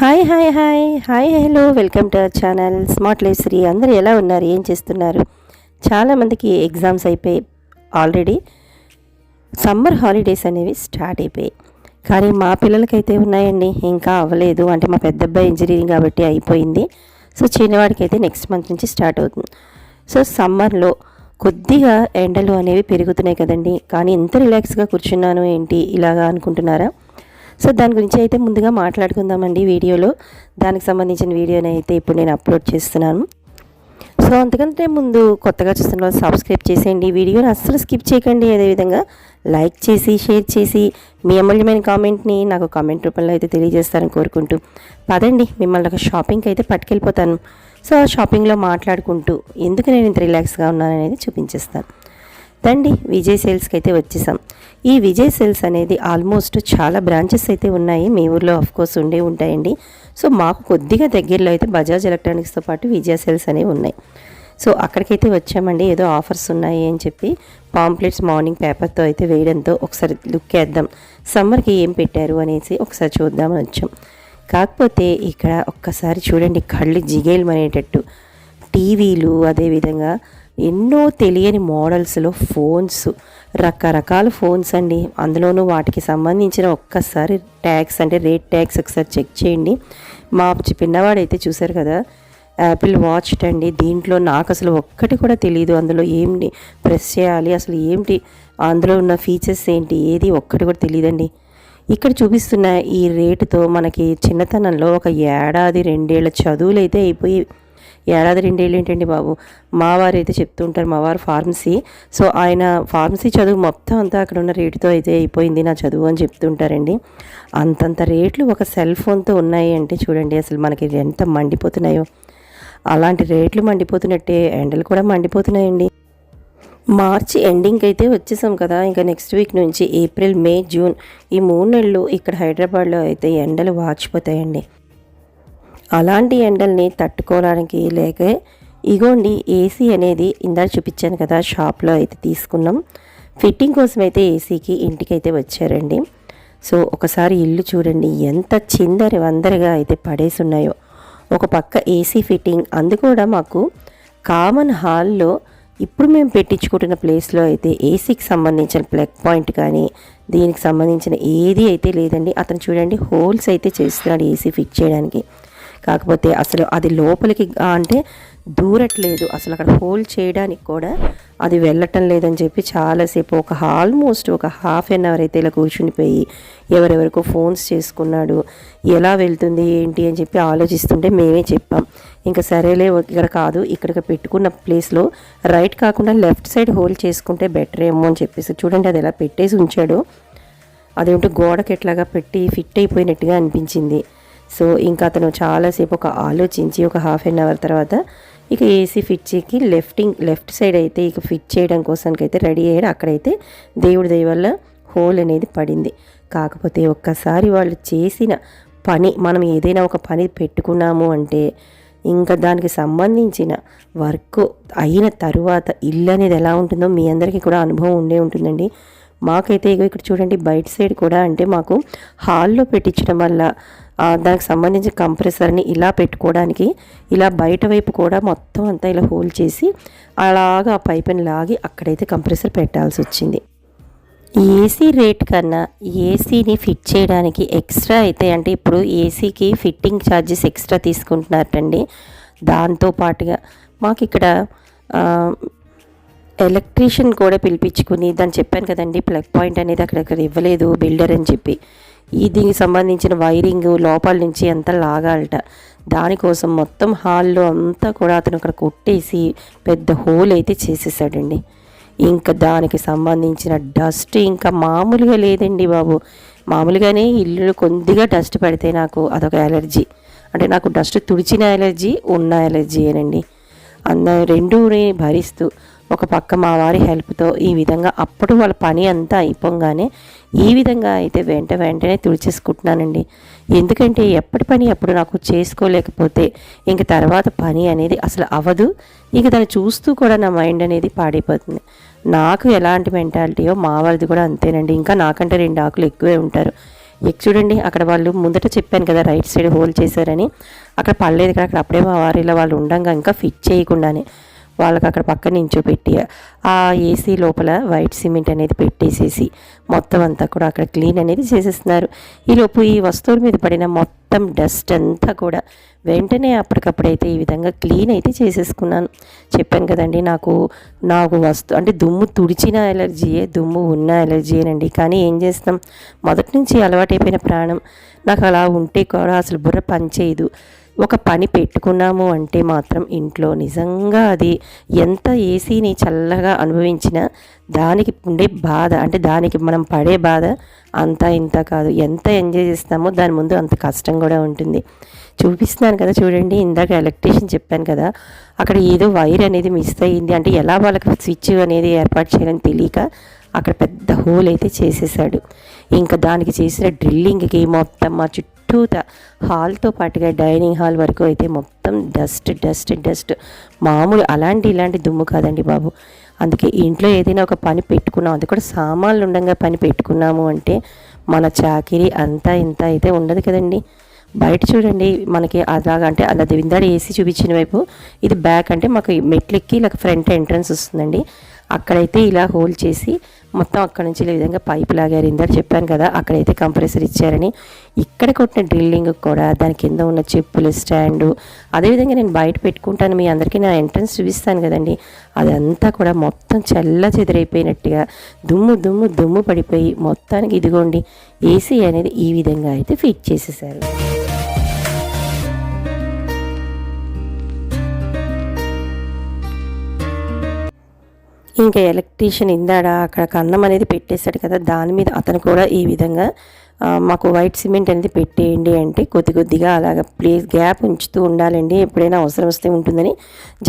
Hi hi hi. Hi hello. Welcome to our channel. Smart life Sri. అందరు ఎలా ఉన్నారు? ఏం చేస్తున్నారు? చాలామందికి ఎగ్జామ్స్ అయిపోయి ఆల్రెడీ సమ్మర్ హాలిడేస్ అనేవి స్టార్ట్ అయిపోయాయి. కానీ మా పిల్లలకైతే ఉన్నాయండి. ఇంకా అవ్వలేదు. అంటే మా పెద్ద అబ్బాయి ఇంజనీరింగ్ కాబట్టి అయిపోయింది. సో చిన్నవాడికి అయితే నెక్స్ట్ మంత్ నుంచి స్టార్ట్ అవుతుంది. సో సమ్మర్లో కొద్దిగా ఎండలు అనేవి పెరుగుతున్నాయి కదండి. కానీ ఎంత రిలాక్స్గా కూర్చున్నాను ఏంటి? ఇలాగా అనుకుంటున్నారా? సో దాని గురించి అయితే ముందుగా మాట్లాడుకుందామండి వీడియోలో. దానికి సంబంధించిన వీడియోని అయితే ఇప్పుడు నేను అప్లోడ్ చేస్తున్నాను. సో అంతకంటే ముందు కొత్తగా చూస్తున్న వాళ్ళు సబ్స్క్రైబ్ చేసేయండి. వీడియోని అస్సలు స్కిప్ చేయకండి. అదేవిధంగా లైక్ చేసి షేర్ చేసి మీ అమూల్యమైన కామెంట్ని నాకు కామెంట్ రూపంలో అయితే తెలియజేస్తారని కోరుకుంటూ పదండి. మిమ్మల్ని ఒక షాపింగ్కి అయితే పట్టుకెళ్ళిపోతాను. సో ఆ షాపింగ్లో మాట్లాడుకుంటూ ఎందుకు నేను ఇంత రిలాక్స్గా ఉన్నాననేది చూపించేస్తాను. రండి విజయ్ సేల్స్కి అయితే వచ్చేసాం. ఈ విజయ్ సేల్స్ అనేది ఆల్మోస్ట్ చాలా బ్రాంచెస్ అయితే ఉన్నాయి. మీ ఊర్లో కోర్స్ ఉండే ఉంటాయండి. సో మాకు కొద్దిగా దగ్గరలో అయితే బజాజ్ ఎలక్ట్రానిక్స్తో పాటు విజయ సేల్స్ అనేవి ఉన్నాయి. సో అక్కడికైతే వచ్చామండి. ఏదో ఆఫర్స్ ఉన్నాయి అని చెప్పి పాంప్లెట్స్ మార్నింగ్ పేపర్తో అయితే వేయడంతో ఒకసారి లుక్ వేద్దాం. సమ్మర్కి ఏం పెట్టారు అనేసి ఒకసారి చూద్దామని వచ్చాం. కాకపోతే ఇక్కడ ఒక్కసారి చూడండి కళ్ళు జిగేలమనేటట్టు. టీవీలు అదేవిధంగా ఎన్నో తెలియని మోడల్స్లో ఫోన్స్ రకరకాల ఫోన్స్ అండి. అందులోనూ వాటికి సంబంధించిన ఒక్కసారి ట్యాక్స్ అంటే రేట్ ట్యాక్స్ ఒకసారి చెక్ చేయండి. మా పిన్నవాడైతే చూశారు కదా యాపిల్ వాచ్ అండి. దీంట్లో నాకు అసలు ఒక్కటి కూడా తెలియదు అందులో ఏంటి ప్రెస్ చేయాలి అసలు ఏంటి అందులో ఉన్న ఫీచర్స్ ఏంటి ఏది ఒక్కటి కూడా తెలియదండి ఇక్కడ చూపిస్తున్న ఈ రేటుతో మనకి చిన్నతనంలో ఒక ఏడాది రెండేళ్ళ చదువులు అయితే అయిపోయి ఏడాది రెండేళ్ళు ఏంటండి బాబు? మా వారు అయితే చెప్తుంటారు మా వారు ఫార్మసీ. సో ఆయన ఫార్మసీ చదువు మొత్తం అంతా అక్కడ ఉన్న రేటుతో అయితే అయిపోయింది నా చదువు అని చెప్తుంటారండి అంతంత రేట్లు ఒక సెల్ ఫోన్తో ఉన్నాయి అంటే చూడండి అసలు మనకి ఎంత మండిపోతున్నాయో. అలాంటి రేట్లు మండిపోతున్నట్టే ఎండలు కూడా మండిపోతున్నాయండి. మార్చి ఎండింగ్ అయితే వచ్చేసాం కదా ఇంకా నెక్స్ట్ వీక్ నుంచి ఏప్రిల్ మే జూన్ ఈ మూడు నెలలు ఇక్కడ హైదరాబాద్లో అయితే ఎండలు వాచిపోతాయండి. అలాంటి ఎండల్ని తట్టుకోవడానికి లేక ఇగోండి ఏసీ అనేది ఇందాక చూపించాను కదా షాప్లో అయితే తీసుకున్నాం. ఫిట్టింగ్ కోసం అయితే ఏసీకి ఇంటికైతే వచ్చారండి. సో ఒకసారి ఇల్లు చూడండి ఎంత చిందరి వందరగా అయితే పడేసి ఉన్నాయో. ఒక పక్క ఏసీ ఫిట్టింగ్ అందు కూడా మాకు కామన్ హాల్లో ఇప్పుడు మేము పెట్టించుకుంటున్న ప్లేస్లో అయితే ఏసీకి సంబంధించిన ప్లగ్ పాయింట్ కానీ దీనికి సంబంధించిన ఏది అయితే లేదండి. అతను చూడండి హోల్స్ అయితే చేస్తున్నాడు ఏసీ ఫిట్ చేయడానికి. కాకపోతే అసలు అది లోపలికి అంటే దూరట్లేదు. అసలు అక్కడ హోల్ చేయడానికి కూడా అది వెళ్ళటం లేదని చెప్పి చాలాసేపు ఒక ఆల్మోస్ట్ ఒక హాఫ్ అన్ అవర్ అయితే ఇలా కూర్చునిపోయి ఎవరెవరికో ఫోన్స్ చేసుకున్నాడు. ఎలా వెళ్తుంది ఏంటి అని చెప్పి ఆలోచిస్తుంటే మేమే చెప్పాం. ఇంకా సరేలే ఇక్కడ కాదు ఇక్కడ పెట్టుకున్న ప్లేస్లో రైట్ కాకుండా లెఫ్ట్ సైడ్ హోల్ చేసుకుంటే బెటర్ ఏమో అని చెప్పేసి చూడండి అది ఎలా పెట్టేసి ఉంచాడు. అదేమిటో గోడకి ఎట్లాగా పెట్టి ఫిట్ అయిపోయినట్టుగా అనిపించింది. సో ఇంకా అతను చాలాసేపు ఒక ఆలోచించి ఒక హాఫ్ అన్ అవర్ తర్వాత ఇక ఏసీ ఫిట్ చేయకి లెఫ్టింగ్ లెఫ్ట్ సైడ్ అయితే ఇక ఫిట్ చేయడం కోసానికి అయితే రెడీ అయ్యాడు అక్కడైతే దేవుడి దయ వల్ల హోల్ అనేది పడింది. కాకపోతే ఒక్కసారి వాళ్ళు చేసిన పని మనం ఏదైనా ఒక పని పెట్టుకున్నాము అంటే ఇంకా దానికి సంబంధించిన వర్క్ అయిన తరువాత ఇల్లు అనేది ఎలా ఉంటుందో మీ అందరికీ కూడా అనుభవం ఉండే ఉంటుందండి. మాకైతే ఇక ఇక్కడ చూడండి బయట సైడ్ కూడా అంటే మాకు హాల్లో పెట్టించడం వల్ల దానికి సంబంధించిన కంప్రెసర్ని ఇలా పెట్టుకోవడానికి ఇలా బయట వైపు కూడా మొత్తం అంతా ఇలా హోల్ చేసి అలాగా ఆ పైపుని లాగి అక్కడైతే కంప్రెసర్ పెట్టాల్సి వచ్చింది. ఏసీ రేట్ కన్నా ఏసీని ఫిట్ చేయడానికి ఎక్స్ట్రా అయితే అంటే ఇప్పుడు ఏసీకి ఫిట్టింగ్ ఛార్జెస్ ఎక్స్ట్రా తీసుకుంటున్నారటండి దాంతో పాటుగా మాకు ఇక్కడ ఎలక్ట్రీషియన్ కూడా పిలిపించుకుని దాన్ని చెప్పాను కదండి ప్లగ్ పాయింట్ అనేది అక్కడక్కడ ఇవ్వలేదు బిల్డర్ అని చెప్పి. ఈ దీనికి సంబంధించిన వైరింగ్ లోపల నుంచి అంతా లాగాలట. దానికోసం మొత్తం హాల్లో అంతా కూడా అతను అక్కడ కొట్టేసి పెద్ద హోల్ అయితే చేసేసాడండి. ఇంకా దానికి సంబంధించిన డస్ట్ ఇంకా మామూలుగా లేదండి బాబు. మామూలుగానే ఇల్లు కొద్దిగా డస్ట్ పడితే నాకు అదొక ఎలర్జీ. అంటే నాకు డస్ట్ తుడిచిన ఎలర్జీ ఉన్న ఎలర్జీ అనండి అన్న రెండూని భరిస్తూ ఒక పక్క మా వారి హెల్ప్తో ఈ విధంగా అప్పుడు వాళ్ళ పని అంతా అయిపోగానే ఈ విధంగా అయితే వెంట వెంటనే తుడిచేసుకుంటున్నానండి. ఎందుకంటే ఎప్పటి పని అప్పుడు నాకు చేసుకోలేకపోతే ఇంక తర్వాత పని అనేది అసలు అవ్వదు. ఇక దాన్ని చూస్తూ కూడా నా మైండ్ అనేది పాడైపోతుంది. నాకు ఎలాంటి మెంటాలిటీయో మా వారిది కూడా అంతేనండి. ఇంకా నాకంటే రెండు ఆకులు ఎక్కువే ఉంటారు. ఇక చూడండి అక్కడ వాళ్ళు ముందట చెప్పాను కదా రైట్ సైడ్ హోల్ చేశారని. అక్కడ పడలేదు కదా అక్కడ అప్పుడే మా వారిలో వాళ్ళు ఉండంగా ఇంకా ఫిట్ చేయకుండానే. వాళ్ళకి అక్కడ పక్క నించోపెట్టి ఆ ఏసీ లోపల వైట్ సిమెంట్ అనేది పెట్టేసేసి మొత్తం అంతా కూడా అక్కడ క్లీన్ అనేది చేసేస్తున్నారు. ఈలోపు ఈ వస్తువుల మీద పడిన మొత్తం డస్ట్ అంతా కూడా వెంటనే అప్పటికప్పుడైతే ఈ విధంగా క్లీన్ అయితే చేసేసుకున్నాను. చెప్పాను కదండి నాకు నాకు వస్తు అంటే దుమ్ము తుడిచిన ఎలర్జీయే దుమ్ము ఉన్న ఎలర్జీయేనండి కానీ ఏం చేస్తాం? మొదటి నుంచి అలవాటైపోయిన ప్రాణం. నాకు అలా ఉంటే కూడా అసలు బుర్ర పనిచేయదు. ఒక పని పెట్టుకున్నాము అంటే మాత్రం ఇంట్లో నిజంగా అది ఎంత ఏసీని చల్లగా అనుభవించినా దానికి ఉండే బాధ అంటే దానికి మనం పడే బాధ అంత ఇంత కాదు. ఎంత ఎంజాయ్ చేస్తామో దాని ముందు అంత కష్టం కూడా ఉంటుంది. చూపిస్తున్నాను కదా చూడండి ఇందాక ఎలక్ట్రీషియన్ చెప్పాను కదా అక్కడ ఏదో వైర్ అనేది మిస్ అయ్యింది. అంటే ఎలా వాళ్ళకి స్విచ్ అనేది ఏర్పాటు చేయాలని తెలియక అక్కడ పెద్ద హోల్ అయితే చేసేసాడు. ఇంకా దానికి చేసిన డ్రిల్లింగ్కి మొత్తం మా చుట్టూత హాల్తో పాటుగా డైనింగ్ హాల్ వరకు అయితే మొత్తం డస్ట్ డస్ట్ డస్ట్. మామూలు అలాంటి ఇలాంటి దుమ్ము కాదండి బాబు. అందుకే ఇంట్లో ఏదైనా ఒక పని పెట్టుకున్నాం. అది కూడా సామాన్లు ఉండగా పని పెట్టుకున్నాము అంటే మన చాకిరి అంతా ఇంత అయితే ఉండదు కదండి. బయట చూడండి మనకి అలాగా అంటే అలా ఇందాడ ఏసీ చూపించిన వైపు ఇది బ్యాక్ అంటే మాకు మెట్లెక్కి ఇలా ఫ్రంట్ ఎంట్రన్స్ వస్తుందండి. అక్కడైతే ఇలా హోల్ చేసి మొత్తం అక్కడ నుంచి ఈ విధంగా పైప్ లాగారు ఇందాక చెప్పాను కదా అక్కడైతే కంప్రెసర్ ఇచ్చారని. ఇక్కడ కొట్టిన డ్రిల్లింగ్ కూడా దాని కింద ఉన్న చెప్పుల స్టాండు అదేవిధంగా నేను బయట పెట్టుకుంటాను మీ అందరికీ నా ఎంట్రన్స్ చూపిస్తాను కదండి. అదంతా కూడా మొత్తం చల్ల చెదిరైపోయినట్టుగా దుమ్ము దుమ్ము దుమ్ము పడిపోయి మొత్తానికి ఇదిగోండి ఏసీ అనేది ఈ విధంగా అయితే ఫిట్ చేసేసారు. ఇంకా ఎలక్ట్రీషియన్ ఇందాడ? అక్కడ కన్నం అనేది పెట్టేశాడు కదా దాని మీద అతను కూడా ఈ విధంగా మాకు వైట్ సిమెంట్ అనేది పెట్టేయండి అంటే కొద్ది కొద్దిగా అలాగ ప్లేస్ గ్యాప్ ఉంచుతూ ఉండాలండి. ఎప్పుడైనా అవసరం వస్తే ఉంటుందని.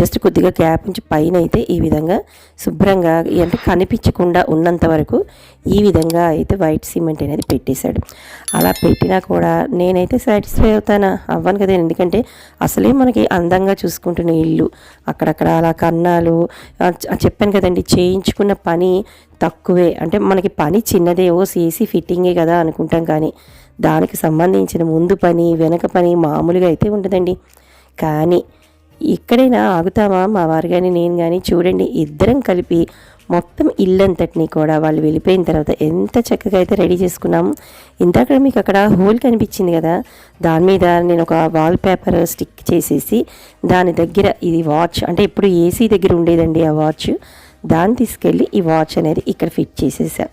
జస్ట్ కొద్దిగా గ్యాప్ ఉంచి పైన అయితే ఈ విధంగా శుభ్రంగా అంటే కనిపించకుండా ఉన్నంత వరకు ఈ విధంగా అయితే వైట్ సిమెంట్ అనేది పెట్టేశాడు. అలా పెట్టినా కూడా నేనైతే సాటిస్ఫై అవుతానా? అవ్వను కదా ఎందుకంటే అసలే మనకి అందంగా చూసుకుంటున్న ఇల్లు. అక్కడక్కడ అలా కన్నాలు చెప్పాను కదండి చేయించుకున్న పని తక్కువే. అంటే మనకి పని చిన్నదేవో సీసీ ఫిట్టింగే కదా అనుకుంటాం కానీ దానికి సంబంధించిన ముందు పని వెనక పని మామూలుగా అయితే ఉండదండి. కానీ ఇక్కడైనా ఆగుతామా? మా వారు కానీ నేను కానీ చూడండి ఇద్దరం కలిపి మొత్తం ఇల్లంతటిని కూడా వాళ్ళు వెళ్ళిపోయిన తర్వాత ఎంత చక్కగా అయితే రెడీ చేసుకున్నాము ఇందాక మీకు అక్కడ హోల్ కనిపించింది కదా దాని మీద నేను ఒక వాల్ పేపర్ స్టిక్ చేసేసి దాని దగ్గర ఇది వాచ్ అంటే ఇప్పుడు ఏసీ దగ్గర ఉండేదండి ఆ వాచ్. దాన్ని తీసుకెళ్ళి ఈ వాచ్ అనేది ఇక్కడ ఫిట్ చేసేసా.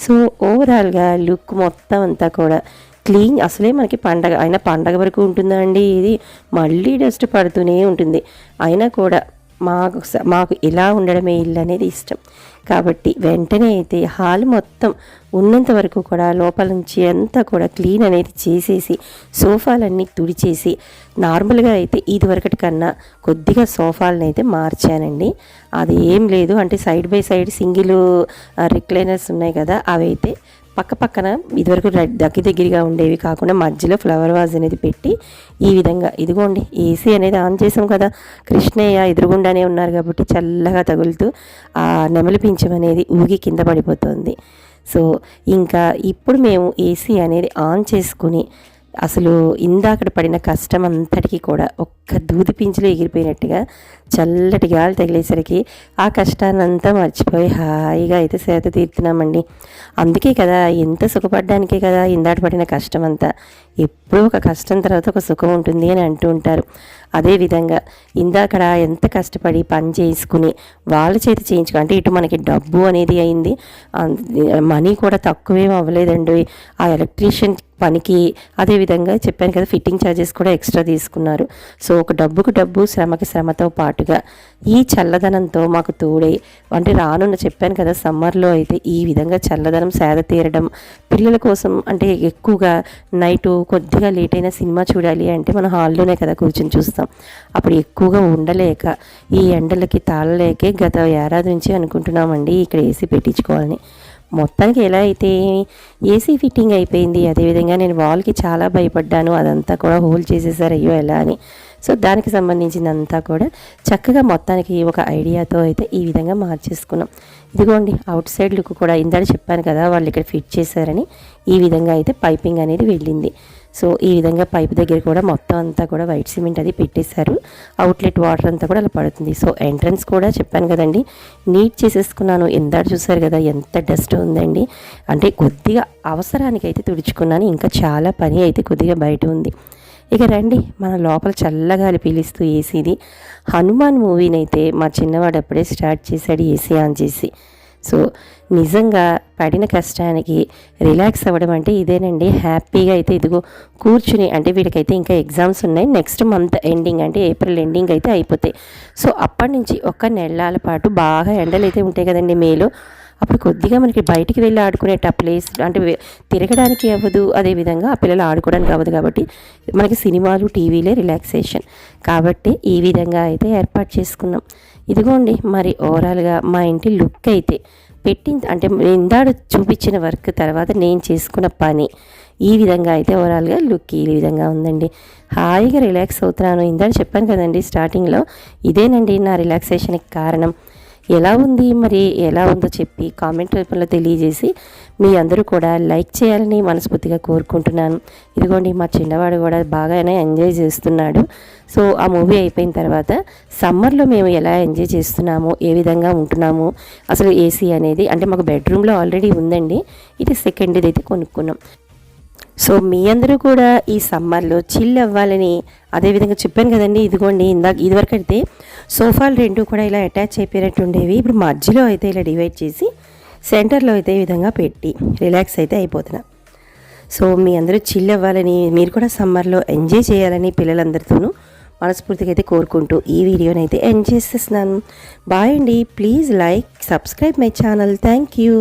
సో ఓవరాల్గా లుక్ మొత్తం అంతా కూడా క్లీన్ అసలే మనకి పండగ అయినా పండగ వరకు ఉంటుందా అండి ఇది? మళ్ళీ డస్ట్ పడుతూనే ఉంటుంది. అయినా కూడా మాకు స- మాకు ఇలా ఉండడమే ఇల్లు అనేది ఇష్టం. కాబట్టి వెంటనే అయితే హాల్ మొత్తం ఉన్నంత వరకు కూడా లోపల నుంచి అంతా కూడా క్లీన్ అనేది చేసేసి సోఫాలన్నీ తుడిచేసి నార్మల్గా అయితే ఇదివరకటి కన్నా కొద్దిగా సోఫాలను అయితే మార్చానండి. అది ఏం లేదు అంటే side by side single recliners ఉన్నాయి కదా అవి అయితే పక్క పక్కన ఇదివరకు దగ్గర దగ్గరగా ఉండేవి కాకుండా మధ్యలో ఫ్లవర్ వాజ్ అనేది పెట్టి ఈ విధంగా ఇదిగోండి ఏసీ అనేది ఆన్ చేసాం కదా. కృష్ణయ్య ఎదురుగుండానే ఉన్నారు కాబట్టి చల్లగా తగులుతూ ఆ నెమలి పింఛం అనేది ఊగి కింద పడిపోతుంది. సో ఇంకా ఇప్పుడు మేము ఏసీ అనేది ఆన్ చేసుకుని అసలు ఇందాకడ పడిన కష్టం అంతటికీ కూడా ఒక్క దూది పించులో ఎగిరిపోయినట్టుగా చల్లటి గాలి తగిలేసరికి ఆ కష్టాన్నంతా మర్చిపోయి హాయిగా అయితే సేద తీరుతున్నామండి. అందుకే కదా ఎంత సుఖపడ్డానికే కదా ఇందాట పడిన కష్టం అంతా ఎప్పుడూ ఒక కష్టం తర్వాత ఒక సుఖం ఉంటుంది అని అంటూ ఉంటారు. అదేవిధంగా ఇందాకడ ఎంత కష్టపడి పని చేసుకుని వాళ్ళ చేతి చేయించుకో అంటే ఇటు మనకి డబ్బు అనేది అయింది. మనీ కూడా తక్కువేం అవ్వలేదండి. ఆ ఎలక్ట్రీషియన్ పనికి అదేవిధంగా చెప్పాను కదా ఫిట్టింగ్ ఛార్జెస్ కూడా ఎక్స్ట్రా తీసుకున్నారు. సో ఒక డబ్బుకు డబ్బు శ్రమకి శ్రమతో పాటుగా ఈ చల్లదనంతో మాకు తోడై అంటే రానున్న చెప్పాను కదా సమ్మర్లో అయితే ఈ విధంగా చల్లదనం సేద తీరడం పిల్లల కోసం అంటే ఎక్కువగా నైటు కొద్దిగా లేట్ అయిన సినిమా చూడాలి అంటే మనం హాల్లోనే కదా కూర్చొని చూస్తాం. అప్పుడు ఎక్కువగా ఉండలేక ఈ ఎండలకి తాళలేకే గత ఏడాది నుంచి అనుకుంటున్నామండి ఇక్కడ ఏసీ పెట్టించుకోవాలని. మొత్తానికి ఎలా అయితే ఏసీ ఫిట్టింగ్ అయిపోయింది అదేవిధంగా నేను వాల్కి చాలా భయపడ్డాను అదంతా కూడా హోల్ చేసేసారు అయ్యో ఎలా అని. సో దానికి సంబంధించినంతా కూడా చక్కగా మొత్తానికి ఒక ఐడియాతో అయితే ఈ విధంగా మార్చేసుకున్నాం. ఇదిగోండి అవుట్ సైడ్ లుక్ కూడా ఇందాక చెప్పాను కదా వాళ్ళు ఇక్కడ ఫిట్ చేశారని. ఈ విధంగా అయితే పైపింగ్ అనేది వెళ్ళింది. సో ఈ విధంగా పైప్ దగ్గర కూడా మొత్తం అంతా కూడా వైట్ సిమెంట్ అది పెట్టేశారు. అవుట్లెట్ వాటర్ అంతా కూడా అలా పడుతుంది. సో ఎంట్రన్స్ కూడా చెప్పాను కదండి. నీట్ చేసేసుకున్నాను. ఎందాడు చూసారు కదా ఎంత డస్ట్ ఉందండి. అంటే కొద్దిగా అవసరానికి అయితే తుడుచుకున్నాను. ఇంకా చాలా పని అయితే కొద్దిగా బయట ఉంది. ఇక రండి. మన లోపల చల్లగాలి పీలిస్తూ ఏసీది. హనుమాన్ మూవీని అయితే మా చిన్నవాడు అప్పుడే స్టార్ట్ చేశాడు. ఏసీ ఆన్ చేసి. సో నిజంగా పడిన కష్టానికి రిలాక్స్ అవ్వడం అంటే ఇదేనండి. హ్యాపీగా అయితే ఇదిగో కూర్చుని అంటే వీడికైతే ఇంకా ఎగ్జామ్స్ ఉన్నాయి. నెక్స్ట్ మంత్ ఎండింగ్ అంటే ఏప్రిల్ ఎండింగ్ అయితే అయిపోతాయి. సో అప్పటి నుంచి ఒక నెలల పాటు బాగా ఎండలు అయితే ఉంటాయి కదండి మేలో. అప్పుడు కొద్దిగా మనకి బయటికి వెళ్ళి ఆడుకునేట ప్లేస్ అంటే తిరగడానికి అవ్వదు. అదేవిధంగా ఆ పిల్లలు ఆడుకోవడానికి అవ్వదు కాబట్టి మనకి సినిమాలు టీవీలే రిలాక్సేషన్. కాబట్టి ఈ విధంగా అయితే ఏర్పాటు చేసుకున్నాం. ఇదిగోండి మరి ఓవరాల్గా మా ఇంటి లుక్ అయితే పెట్టింది అంటే ఇందాడు చూపించిన వర్క్ తర్వాత నేను చేసుకున్న పని. ఈ విధంగా అయితే ఓవరాల్గా లుక్ ఈ విధంగా ఉందండి. హాయిగా రిలాక్స్ అవుతున్నాను. ఇందాడు చెప్పాను కదండి స్టార్టింగ్లో ఇదేనండి నా రిలాక్సేషన్కి కారణం. ఎలా ఉంది మరి ఎలా ఉందో చెప్పి కామెంట్ రూపంలో తెలియజేసి మీ అందరూ కూడా లైక్ చేయాలని మనస్ఫూర్తిగా కోరుకుంటున్నాను. ఇదిగోండి మా చిన్నవాడు కూడా బాగానే ఎంజాయ్ చేస్తున్నాడు. సో ఆ మూవీ అయిపోయిన తర్వాత సమ్మర్లో మేము ఎలా ఎంజాయ్ చేస్తున్నాము ఏ విధంగా ఉంటున్నాము అసలు ఏసీ అనేది అంటే మాకు బెడ్రూమ్లో ఆల్రెడీ ఉందండి ఇది సెకండ్ ఇది అయితే కొనుక్కున్నాం. సో మీ అందరూ కూడా ఈ సమ్మర్లో చిల్ అవ్వాలని అదేవిధంగా చెప్పాను కదండి ఇదిగోండి ఇందాక ఇదివరకు అయితే సోఫాలు రెండు కూడా ఇలా అటాచ్ అయిపోయినట్టు ఉండేవి ఇప్పుడు మధ్యలో అయితే ఇలా డివైడ్ చేసి సెంటర్లో అయితే ఈ విధంగా పెట్టి రిలాక్స్ అయితే అయిపోతున్నా. సో మీ అందరూ చిల్ అవ్వాలని మీరు కూడా సమ్మర్లో ఎంజాయ్ చేయాలని పిల్లలందరితోనూ మనస్ఫూర్తిగా అయితే కోరుకుంటూ ఈ వీడియోని అయితే ఎండ్ చేసేస్తున్నాను. బాయ్ అండి. Please like subscribe my channel. Thank you.